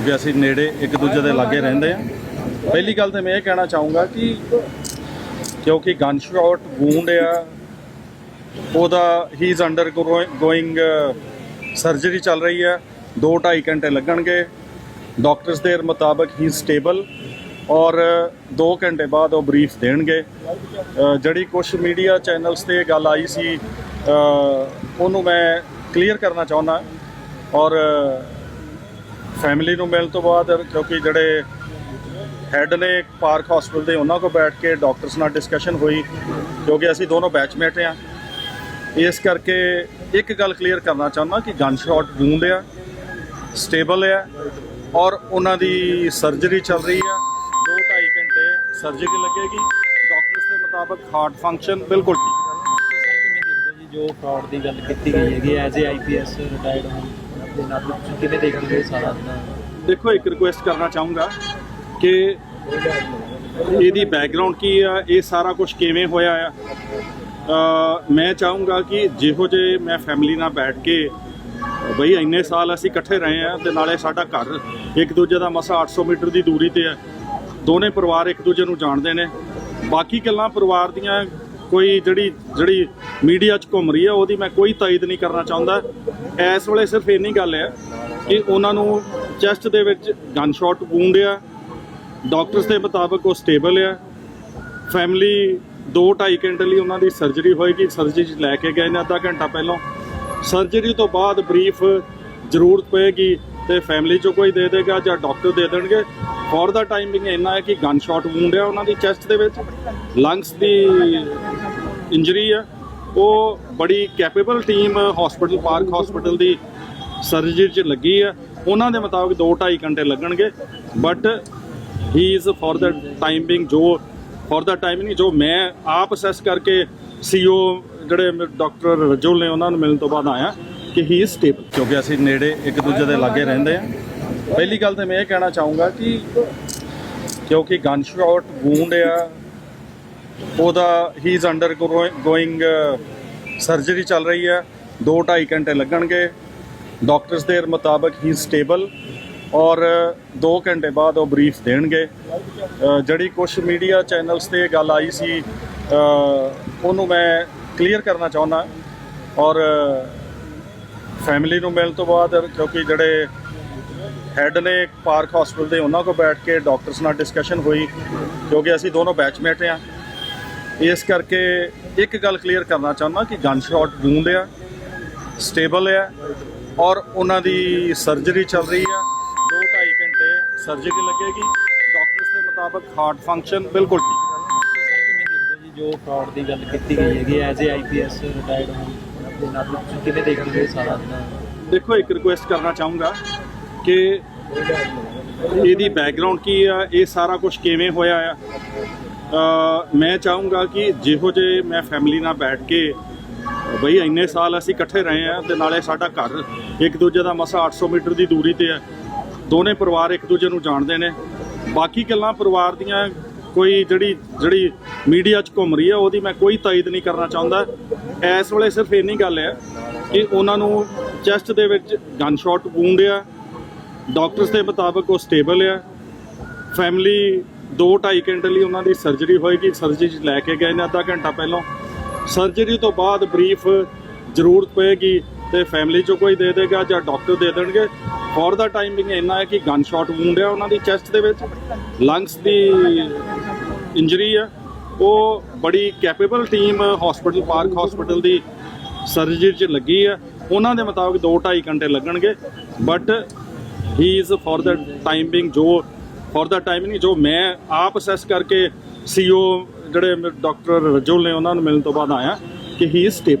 ਕਿਉਂਕਿ ਅਸੀਂ ਨੇੜੇ ਇੱਕ ਦੂਜੇ ਦੇ ਲਾਗੇ ਰਹਿੰਦੇ ਆ ਪਹਿਲੀ ਗੱਲ ਤਾਂ ਮੈਂ ਇਹ ਕਹਿਣਾ ਚਾਹੂੰਗਾ ਕਿ ਕਿਉਂਕਿ ਗਨ ਸ਼ਾਟ ਵੂੰਡ ਆ, ਉਹਦਾ ਹੀ ਇਜ਼ ਅੰਡਰ ਗੋਇੰਗ ਸਰਜਰੀ ਚੱਲ ਰਹੀ ਹੈ। 2.5 ਘੰਟੇ ਲੱਗਣਗੇ। ਡਾਕਟਰਸ ਦੇ ਮੁਤਾਬਕ ਹੀ ਸਟੇਬਲ ਔਰ 2 ਘੰਟੇ ਬਾਅਦ ਉਹ ਬਰੀਫ ਦੇਣਗੇ। ਜਿਹੜੀ ਕੁਝ ਮੀਡੀਆ ਚੈਨਲਸ ਤੇ ਗੱਲ ਆਈ ਸੀ ਉਹਨੂੰ ਮੈਂ ਕਲੀਅਰ ਕਰਨਾ ਚਾਹੁੰਦਾ ਔਰ ਫੈਮਿਲੀ ਨੂੰ ਮਿਲਣ ਤੋਂ ਬਾਅਦ ਕਿਉਂਕਿ ਜਿਹੜੇ ਹੈੱਡ ਨੇ ਪਾਰਕ ਹਸਪੀਟਲ ਦੇ, ਉਹਨਾਂ ਕੋਲ ਬੈਠ ਕੇ ਡਾਕਟਰਸ ਨਾਲ ਡਿਸਕਸ਼ਨ ਹੋਈ, ਕਿਉਂਕਿ ਅਸੀਂ ਦੋਨੋਂ ਬੈਚਮੇਟ ਆ ਇਸ ਕਰਕੇ ਇੱਕ ਗੱਲ ਕਲੀਅਰ ਕਰਨਾ ਚਾਹੁੰਦਾ ਕਿ ਗਨ ਸ਼ਾਟ ਵੂੰਡ ਆ ਸਟੇਬਲ ਆ, ਔਰ ਉਹਨਾਂ ਦੀ ਸਰਜਰੀ ਚੱਲ ਰਹੀ ਆ। 2.5 ਘੰਟੇ ਸਰਜਰੀ ਲੱਗੇਗੀ। ਡਾਕਟਰਸ ਦੇ ਮੁਤਾਬਕ ਹਾਰਟ ਫੰਕਸ਼ਨ ਬਿਲਕੁਲ ਠੀਕ ਜੋ ਫਰਾਡ ਦੀ ਗੱਲ ਕੀਤੀ ਗਈ ਹੈਗੀ ਐਜ਼ ਏ ਆਈਪੀਐਸ ਰਿਟਾਇਰਡ ਹੋਣ? ਦੇ ਨਾਤੇ ਤੁਸੀਂ ਕਿਵੇਂ ਦੇਖਦੇ ਹੋ ਸਾਰਾ ਦੇਖੋ, ਇੱਕ ਰਿਕੁਐਸਟ ਕਰਨਾ ਚਾਹੂੰਗਾ ਕਿ ਇਹਦੀ ਬੈਕਗ੍ਰਾਉਂਡ ਕੀ ਆ, ਇਹ ਸਾਰਾ ਕੁਝ ਕਿਵੇਂ ਹੋਇਆ ਆ? ਮੈਂ ਚਾਹੂੰਗਾ ਕਿ ਜਿਹੋ ਜੇ ਮੈਂ ਫੈਮਿਲੀ ਨਾਲ ਬੈਠ ਕੇ, ਬਈ ਇੰਨੇ ਸਾਲ ਅਸੀਂ ਇਕੱਠੇ ਰਹੇ ਆ ਤੇ ਨਾਲੇ ਸਾਡਾ ਘਰ ਇੱਕ ਦੂਜੇ ਦਾ ਮਸਾ 800 ਮੀਟਰ ਦੀ ਦੂਰੀ ਤੇ ਹੈ ਦੋਨੇ ਪਰਿਵਾਰ ਇੱਕ ਦੂਜੇ ਨੂੰ ਜਾਣਦੇ ਨੇ। ਬਾਕੀ ਗੱਲਾਂ ਪਰਿਵਾਰ ਦੀਆਂ ਕੋਈ ਜਿਹੜੀ ਜਿਹੜੀ ਮੀਡੀਆ 'ਚ ਘੁੰਮ ਰਹੀ ਹੈ, ਉਹਦੀ ਮੈਂ ਕੋਈ ਤਾਇਦ ਨਹੀਂ ਕਰਨਾ ਚਾਹੁੰਦਾ। ਇਸ ਵੇਲੇ ਸਿਰਫ ਇੰਨੀ ਗੱਲ ਹੈ ਕਿ ਉਹਨਾਂ ਨੂੰ ਚੈਸਟ ਦੇ ਵਿੱਚ ਗਨ ਸ਼ਾਟ ਵੂੰਡ ਆ। ਡਾਕਟਰਸ ਦੇ ਮੁਤਾਬਕ ਉਹ ਸਟੇਬਲ ਆ। ਫੈਮਿਲੀ 2.5 ਘੰਟੇ ਲਈ ਉਹਨਾਂ ਦੀ ਸਰਜਰੀ ਹੋਏਗੀ। ਸਰਜਰੀ 'ਚ ਲੈ ਕੇ ਗਏ ਨੇ ਅੱਧਾ ਘੰਟਾ ਪਹਿਲਾਂ। ਸਰਜਰੀ ਤੋਂ ਬਾਅਦ ਬਰੀਫ ਜ਼ਰੂਰਤ ਪਏਗੀ ਤੇ ਫੈਮਿਲੀ 'ਚੋਂ ਕੋਈ ਦੇ ਦੇਗਾ ਜਾਂ ਡਾਕਟਰ ਦੇ ਦੇਣਗੇ। ਫॉर ਦਾ ਟਾਈਮਿੰਗ ਇੰਨਾ ਹੈ ਕਿ ਗਨ ਸ਼ਾਟ ਵੂੰਡ ਆ ਉਹਨਾਂ ਦੀ ਚੈਸਟ ਦੇ ਵਿੱਚ। ਲੰਗਸ ਦੀ ਇੰਜਰੀ ਆ। ਉਹ ਬੜੀ capable team hospital park hospital ਦੀ ਸਰਜਰੀ 'ਚ ਲੱਗੀ ਆ। ਉਹਨਾਂ ਦੇ ਮੁਤਾਬਕ 2.5 ਘੰਟੇ ਲੱਗਣਗੇ but he is for the timing ਜੋ ਫॉर ਦਾ ਟਾਈਮਿੰਗ ਜੋ ਮੈਂ ਆਪ ਅਸੈਸ ਕਰਕੇ ਸੀਓ ਜਿਹੜੇ ਡਾਕਟਰ ਰਜੁਲ ਨੇ ਉਹਨਾਂ ਨੂੰ ਮਿਲਣ ਤੋਂ ਬਾਅਦ ਆਇਆ ਕਿ ਹੀ ਇਜ਼ ਸਟੇਬਲ ਕਿਉਂਕਿ ਅਸੀਂ ਨੇੜੇ ਇੱਕ ਦੂਜੇ ਦੇ ਲਾਗੇ ਰਹਿੰਦੇ ਆ। ਪਹਿਲੀ ਗੱਲ ਤਾਂ ਮੈਂ ਇਹ ਕਹਿਣਾ ਚਾਹੂੰਗਾ ਕਿ ਕਿਉਂਕਿ ਗਨ ਸ਼ਾਟ ਗੂੰਡ ਆ ਉਹਦਾ ਹੀ ਇਜ਼ ਅੰਡਰ ਗੋਇੰਗ ਸਰਜਰੀ ਚੱਲ ਰਹੀ ਹੈ। 2.5 ਘੰਟੇ ਲੱਗਣਗੇ। ਡਾਕਟਰਸ ਦੇ ਮੁਤਾਬਕ ਹੀ ਸਟੇਬਲ ਔਰ 2 ਘੰਟੇ ਬਾਅਦ ਉਹ ਬਰੀਫ ਦੇਣਗੇ। ਜਿਹੜੀ ਕੁਝ ਮੀਡੀਆ ਚੈਨਲਸ ਤੇ ਗੱਲ ਆਈ ਸੀ ਉਹਨੂੰ ਮੈਂ ਕਲੀਅਰ ਕਰਨਾ ਚਾਹੁੰਦਾ। ਔਰ ਫੈਮਿਲੀ ਨੂੰ ਮਿਲਣ ਤੋਂ ਬਾਅਦ, ਕਿਉਂਕਿ ਜਿਹੜੇ ਹੈੱਡ ਨੇ ਪਾਰਕ ਹਸਪੀਟਲ ਦੇ, ਉਹਨਾਂ ਕੋਲ ਬੈਠ ਕੇ ਡਾਕਟਰਸ ਨਾਲ ਡਿਸਕਸ਼ਨ ਹੋਈ, ਕਿਉਂਕਿ ਅਸੀਂ ਦੋਨੋਂ ਬੈਚਮੇਟ ਆ ਇਸ ਕਰਕੇ ਇੱਕ ਗੱਲ ਕਲੀਅਰ ਕਰਨਾ ਚਾਹੁੰਦਾ ਕਿ ਗਨ ਸ਼ਾਟ ਵੂੰਡ ਆ ਸਟੇਬਲ ਆ ਔਰ ਉਹਨਾਂ ਦੀ ਸਰਜਰੀ ਚੱਲ ਰਹੀ ਆ। 2.5 ਘੰਟੇ ਸਰਜਰੀ ਲੱਗੇਗੀ। ਡਾਕਟਰਸ ਦੇ ਮੁਤਾਬਕ ਹਾਰਟ ਫੰਕਸ਼ਨ ਬਿਲਕੁਲ ਠੀਕ ਜੀ ਫਰਾਡ ਦੀ ਗੱਲ ਕੀਤੀ ਗਈ ਹੈਗੀ ਐਜ਼ ਏ ਆਈਪੀਐਸ ਰਿਟਾਇਰਡ ਹੋਣ ਦੇ ਨਾਤੇ ਤੁਸੀਂ ਕਿਵੇਂ ਦੇਖਦੇ ਹੋ ਸਾਰਾ ਦੇਖੋ ਇੱਕ ਰਿਕੁਐਸਟ ਕਰਨਾ ਚਾਹੂੰਗਾ ਕਿ ਇਹਦੀ ਬੈਕਗ੍ਰਾਉਂਡ ਕੀ ਆ ਇਹ ਸਾਰਾ ਕੁਝ ਕਿਵੇਂ ਹੋਇਆ ਆ? ਮੈਂ ਚਾਹੂੰਗਾ ਕਿ ਜਿਹੋ ਜੇ ਮੈਂ ਫੈਮਿਲੀ ਨਾਲ ਬੈਠ ਕੇ, ਬਈ ਇੰਨੇ ਸਾਲ ਅਸੀਂ ਇਕੱਠੇ ਰਹੇ ਆ ਤੇ ਨਾਲੇ ਸਾਡਾ ਘਰ ਇੱਕ ਦੂਜੇ ਦਾ ਮਸਾ 800 ਮੀਟਰ ਦੀ ਦੂਰੀ ਤੇ ਹੈ। ਦੋਨੇ ਪਰਿਵਾਰ ਇੱਕ ਦੂਜੇ ਨੂੰ ਜਾਣਦੇ ਨੇ। ਬਾਕੀ ਗੱਲਾਂ ਪਰਿਵਾਰ ਦੀਆਂ, ਕੋਈ ਜਿਹੜੀ ਜਿਹੜੀ ਮੀਡੀਆ 'ਚ ਘੁੰਮ ਰਹੀ ਹੈ, ਉਹਦੀ ਮੈਂ ਕੋਈ ਤਾਇਦ ਨਹੀਂ ਕਰਨਾ ਚਾਹੁੰਦਾ। ਇਸ ਵੇਲੇ ਸਿਰਫ ਇੰਨੀ ਗੱਲ ਹੈ ਕਿ ਉਹਨਾਂ ਨੂੰ ਚੈਸਟ ਦੇ ਵਿੱਚ ਗਨ ਸ਼ਾਟ ਵੂੰਡ ਆ। ਡਾਕਟਰਸ ਦੇ ਮੁਤਾਬਕ ਉਹ ਸਟੇਬਲ ਆ। ਫੈਮਿਲੀ 2.5 ਘੰਟੇ ਲਈ ਉਹਨਾਂ ਦੀ ਸਰਜਰੀ ਹੋਏਗੀ। ਸਰਜਰੀ 'ਚ ਲੈ ਕੇ ਗਏ ਨੇ ਅੱਧਾ ਘੰਟਾ ਪਹਿਲਾਂ। ਸਰਜਰੀ ਤੋਂ ਬਾਅਦ ਬਰੀਫ ਜ਼ਰੂਰਤ ਪਏਗੀ ਤੇ ਫੈਮਿਲੀ 'ਚੋਂ ਕੋਈ ਦੇ ਦੇਗਾ ਜਾਂ ਡਾਕਟਰ ਦੇ ਦੇਣਗੇ। ਫॉर ਦਾ ਟਾਈਮਿੰਗ ਇੰਨਾ ਹੈ ਕਿ ਗਨ ਸ਼ਾਟ ਵੂੰਡ ਹੈ ਉਹਨਾਂ ਦੀ ਚੈਸਟ ਦੇ ਵਿੱਚ। ਲੰਗਸ ਦੀ ਇੰਜਰੀ ਹੈ। ਉਹ ਬੜੀ capable team hospital park hospital ਦੀ ਸਰਜਰੀ 'ਚ ਲੱਗੀ ਹੈ। ਉਹਨਾਂ ਦੇ ਮੁਤਾਬਕ 2.5 ਘੰਟੇ ਲੱਗਣਗੇ। But he is for the timing ਜੋ ਫॉर ਦਾ ਟਾਈਮਿੰਗ ਜੋ ਮੈਂ ਆਪ ਅਸੈਸ ਕਰਕੇ ਸੀਓ ਜਿਹੜੇ ਡਾਕਟਰ ਰਜੁਲ ਨੇ, ਉਹਨਾਂ ਨੂੰ ਮਿਲਣ ਤੋਂ ਬਾਅਦ ਆਇਆ ਕਿ ਹੀ ਇਜ਼ ਸਟੇਬਲ